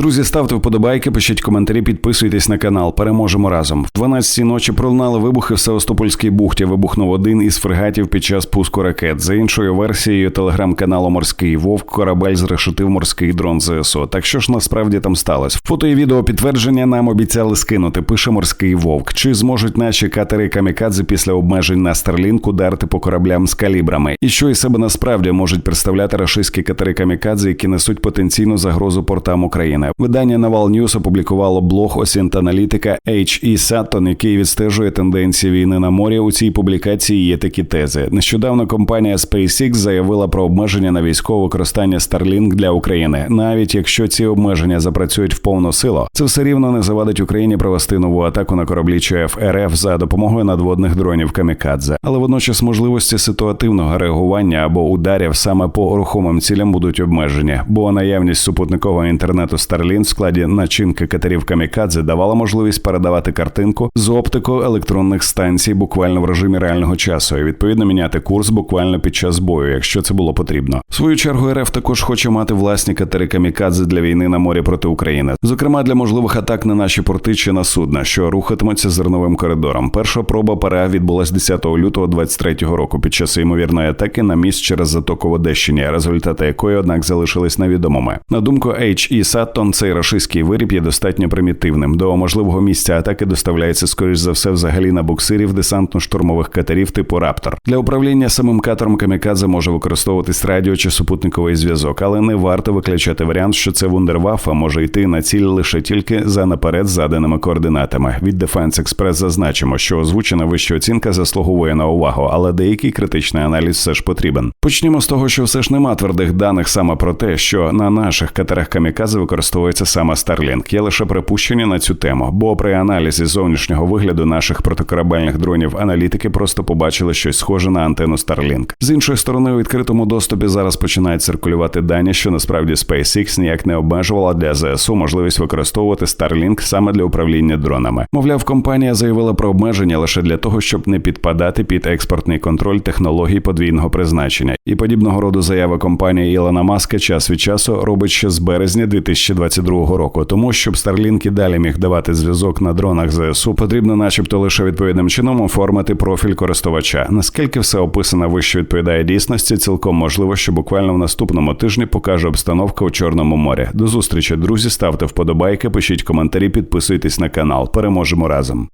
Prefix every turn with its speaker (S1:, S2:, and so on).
S1: Друзі, ставте вподобайки, пишіть коментарі, підписуйтесь на канал. Переможемо разом. В 12-й ночі пролунали вибухи в Севастопольській бухті. Вибухнув один із фрегатів під час пуску ракет. За іншою версією телеграм-каналу Морський Вовк корабель зрешетив морський дрон ЗСУ. Так що ж насправді там сталося? Фото і відео підтвердження нам обіцяли скинути. Пише морський вовк. Чи зможуть наші катери камікадзе після обмежень на Старлінк ударити по кораблям з калібрами? І що із себе насправді можуть представляти рашистські катери камікадзе, які несуть потенційну загрозу портам України? Видання Naval News опублікувало блог осінт-аналітика H.E. Саттон, який відстежує тенденції війни на морі. У цій публікації є такі тези. Нещодавно компанія SpaceX заявила про обмеження на військове використання Starlink для України. Навіть якщо ці обмеження запрацюють в повну силу, це все рівно не завадить Україні провести нову атаку на кораблі ЧФ РФ за допомогою надводних дронів Камікадзе. Але водночас можливості ситуативного реагування або ударів саме по рухомим цілям будуть обмежені, бо наявність супутникового інтернету Starlink в складі начинки катерів Камікадзе давала можливість передавати картинку з оптико електронних станцій буквально в режимі реального часу і відповідно міняти курс буквально під час бою, якщо це було потрібно. В свою чергу РФ також хоче мати власні катери Камікадзе для війни на морі проти України, зокрема для можливих атак на наші порти чи на судна, що рухатимуться зерновим коридором. Перша проба ПРА відбулась 10 лютого 23-го року під час ймовірної атаки на міст через затоку в Одещині, результати якої, однак, залишились невідомими. На думку H.E. Саттон, цей рашистський виріб є достатньо примітивним. До можливого місця атаки доставляється скоріш за все взагалі на буксирів десантно-штурмових катерів типу Раптор. Для управління самим катером Камікадзе може використовуватись радіо чи супутниковий зв'язок, але не варто виключати варіант, що це вундервафа може йти на ціль лише тільки за наперед заданими координатами. Від Defense Express зазначимо, що озвучена вища оцінка заслуговує на увагу, але деякий критичний аналіз все ж потрібен. Почнімо з того, що все ж нема твердих даних саме про те, що на наших катерах Камікадзе використовується саме Starlink. Є лише припущення на цю тему, бо при аналізі зовнішнього вигляду наших протикорабельних дронів аналітики просто побачили щось схоже на антенну Starlink. З іншої сторони, у відкритому доступі зараз починають циркулювати дані, що насправді SpaceX ніяк не обмежувала для ЗСУ можливість використовувати Starlink саме для управління дронами. Мовляв, компанія заявила про обмеження лише для того, щоб не підпадати під експортний контроль технологій подвійного призначення. І подібного роду заяви компанії Ілона Маска час від часу робить ще з березня 2022 року. Тому щоб Starlink і далі міг давати зв'язок на дронах ЗСУ, потрібно, начебто, лише відповідним чином оформити профіль користувача. Наскільки все описано вище відповідає дійсності, цілком можливо, що буквально в наступному тижні покаже обстановка у Чорному морі. До зустрічі, друзі. Ставте вподобайки, пишіть коментарі, підписуйтесь на канал. Переможемо разом.